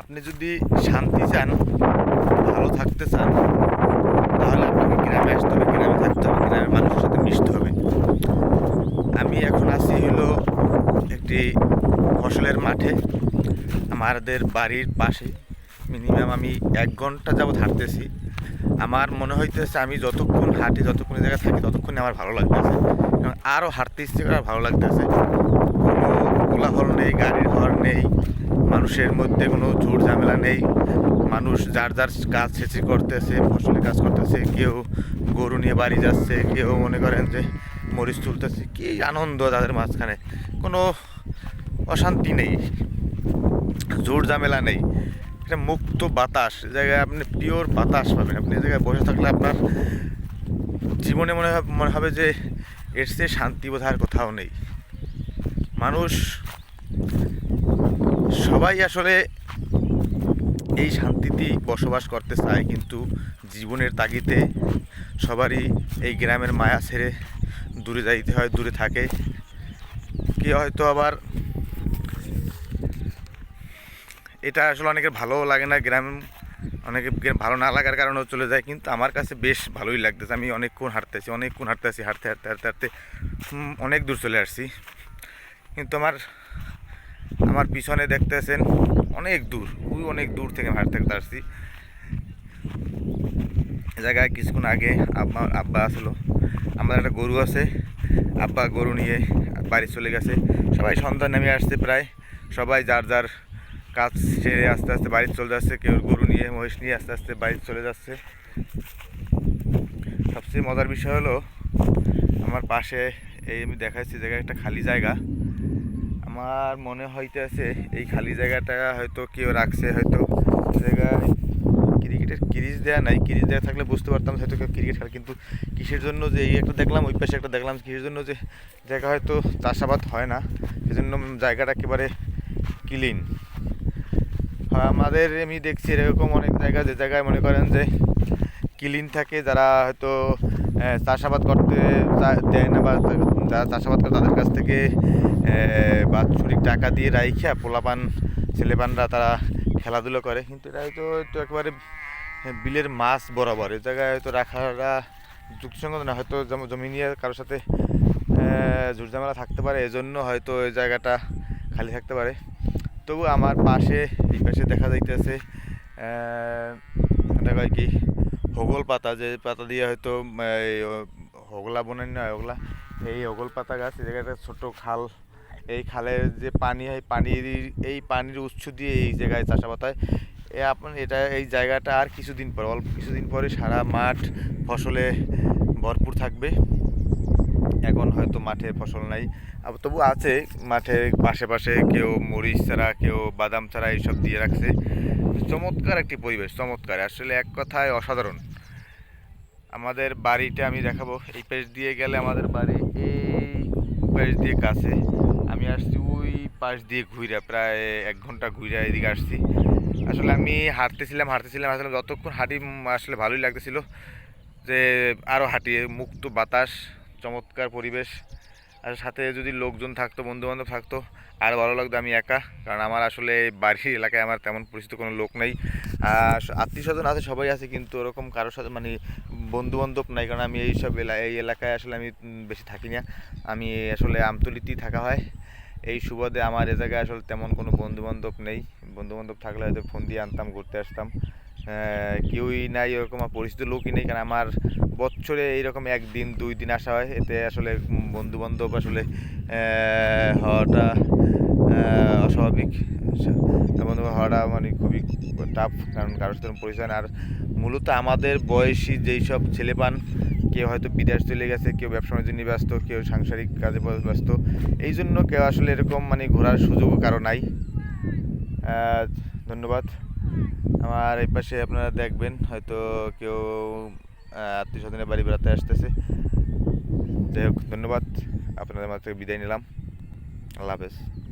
আপনি যদি শান্তি চান, ভালো থাকতে চান, তাহলে আপনাকে গ্রামে আসতে হবে, গ্রামে থাকতে হবে, গ্রামের মানুষের সাথে মিশতে হবে। আমি এখন আছি হলো একটি ফসলের মাঠে, আমাদের বাড়ির পাশে। মিনিমাম আমি এক ঘণ্টা যাবত হাঁটতেছি। আমার মনে হইতেছে আমি যতক্ষণ হাঁটি, যতক্ষণ জায়গায় থাকি ততক্ষণ আমার ভালো লাগতেছে। এবং আরও হাঁটতে ইচ্ছে করে ভালো লাগতেছে কোনো কোলাহল নেই গাড়ির হর্ন নেই মানুষের মধ্যে কোনো ঝুট ঝামেলা নেই। মানুষ যার যার কাজ ছেঁচি করতেছে, ফসলের কাজ করতেছে, কেউ গরু নিয়ে বাড়ি যাচ্ছে, কেউ মনে করেন যে মরিচ তুলতেছে, কি আনন্দ তাদের মাঝখানে। কোনো অশান্তি নেই জোর ঝামেলা নেই। এটা মুক্ত বাতাস জায়গায় আপনি পিওর বাতাস পাবেন। আপনি জায়গায় বসে থাকলে আপনার জীবনে মনে মনে হবে যে এর চেয়ে শান্তি বোধ কোথাও নেই। মানুষ সবাই আসলে এই শান্তিতেই বসবাস করতে চায়, কিন্তু জীবনের তাগিদে সবারই এই গ্রামের মায়া ছেড়ে দূরে যাইতে হয়, দূরে থাকে। কি হয়তো আবার এটা আসলে অনেকের ভালো লাগে না, গ্রাম অনেকে ভালো না লাগার কারণেও চলে যায়, কিন্তু আমার কাছে বেশ ভালোই লাগতেছে। আমি অনেকক্ষণ হাঁটতেছি অনেকক্ষণ হাঁটতেছি হাঁটতে হাঁটতে হাঁটতে হাঁটতে অনেক দূর চলে আসছি। কিন্তু আমার আমার পিছনে দেখতেছেন অনেক দূর ওই অনেক দূর থেকে হাঁটতে হাঁটতে আসছি। জায়গায় কিছুক্ষণ আগে আব্বা আব্বা আসলো। আমার একটা গরু আছে, আব্বা গরু নিয়ে বাড়ি চলে গেছে। সবাই সন্ধ্যা নেমে আসছে প্রায়। সবাই যার যার কাজ সেরে আস্তে আস্তে বাড়ি চলে যাচ্ছে, কেউ গরু নিয়ে, মহিষ নিয়ে আস্তে আস্তে বাড়ি চলে যাচ্ছে। সবচেয়ে মজার বিষয় হলো, আমার পাশে এই আমি দেখাচ্ছি জায়গায় একটা খালি জায়গা। আমার মনে হইতেছে এই খালি জায়গাটা হয়তো কেউ রাখছে, হয়তো জায়গায় ক্রিকেটের ক্রিজ দেওয়া নাই। ক্রিজ দেওয়া থাকলে বুঝতে পারতাম হয়তো কেউ ক্রিকেট খেলে, কিন্তু কিসের জন্য যে এই একটা দেখলাম, ওই পাশে একটা দেখলাম, কিসের জন্য যে জায়গা হয়তো চাষাবাদ হয় না, সেজন্য জায়গাটা একেবারে ক্লিন। আমাদের আমি দেখছি এরকম অনেক জায়গা, যে জায়গায় মনে করেন যে ক্লিন থাকে, যারা হয়তো চাষাবাদ করতে দেয় না বা যারা চাষাবাদ করে তাদের কাছ থেকে বাৎসরিক টাকা দিয়ে রাইখা পোলাপান ছেলেপানরা তারা খেলাধুলো করে। কিন্তু এটা হয়তো একটু একেবারে বিলের মাছ বরাবর। এই জায়গায় হয়তো রাখাটা যুক্তিসঙ্গত না, হয়তো জমি নিয়ে কারোর সাথে ঝুটঝামেলা থাকতে পারে, এজন্য হয়তো এই জায়গাটা খালি থাকতে পারে। তবু আমার পাশে, এই পাশে দেখা যাইতেছে এটা কি হোগল পাতা, যে পাতা দিয়ে হয়তো হোগলা বোনেন না ওগলা এই হোগল পাতা গাছ, এই জায়গাটা ছোট খাল, এই খালে যে পানি হয়, পানির, এই পানির উৎস দিয়ে এই জায়গায় চাষাবাদ হয়। এ আপনার এটা, এই জায়গাটা আর কিছুদিন পর, অল্প কিছুদিন পরে সারা মাঠ, ফসলে ভরপুর থাকবে। এখন হয়তো মাঠে ফসল নাই। তবু আছে মাঠের পাশে পাশে কেউ মরিচ ছাড়া, কেউ বাদাম চারা এইসব দিয়ে রাখছে। চমৎকার একটি পরিবেশ, চমৎকার। আসলে এক কথায় অসাধারণ। আমাদের বাড়িটা আমি দেখাবো। এই পেজ দিয়ে গেলে আমাদের বাড়ি, এই পেজ দিয়ে কাছে। আমি আসছি ওই পাশ দিয়ে ঘুরে প্রায় এক ঘণ্টা ঘুরে এদিকে আসছি। আসলে আমি হাঁটতেছিলাম হাঁটতেছিলাম। আসলে যতক্ষণ হাঁটি আসলে ভালোই লাগতেছিল যে আরও হাঁটিয়ে মুক্ত বাতাস চমৎকার পরিবেশ। আর সাথে যদি লোকজন থাকতো বন্ধু বান্ধব থাকতো, আর ভালো লাগতো আমি একা। কারণ আমার আসলে বাড়ির এলাকায় আমার তেমন পরিচিত কোনো লোক নেই। আত্মীয় স্বজন আছে, সবাই আছে, কিন্তু ওরকম কারোর সাথে মানে বন্ধু বান্ধব নাই। কারণ আমি এইসব এলা, এই এলাকায় আসলে আমি বেশি থাকি না। আমি আসলে আমতলিতেই থাকা হয়। এই সুবাদে আমার এ জায়গায় আসলে তেমন কোনো বন্ধু বান্ধব নেই। বন্ধু বান্ধব থাকলে হয়তো ফোন দিয়ে আনতাম, ঘুরতে আসতাম। কেউই নাই, ওরকম পরিচিত লোকই নেই, কারণ আমার বছরে এইরকম একদিন, দুই দিন আসা হয়। এতে আসলে বন্ধু বান্ধব আসলে হওয়াটা অস্বাভাবিক। বন্ধু হওয়াটা মানে খুবই টাফ কারণ কারোর সাথে পরিচয় আর মূলত আমাদের বয়সী যেই সব ছেলেপান কেউ হয়তো বিদেশ চলে গেছে, কেউ ব্যবসা বাণিজ্য ব্যস্ত, কেউ সাংসারিক কাজে ব্যস্ত, এই জন্য কেউ আসলে এরকম মানে ঘোরার সুযোগও কারও নাই। ধন্যবাদ। আমার এই পাশে আপনারা দেখবেন, হয়তো কেউ আত্মীয় স্বজনের বাড়ি বেড়াতে আসতেছে। যাই হোক, ধন্যবাদ। আপনাদের মাত্র থেকে বিদায় নিলাম। আল্লাহ হাফেজ।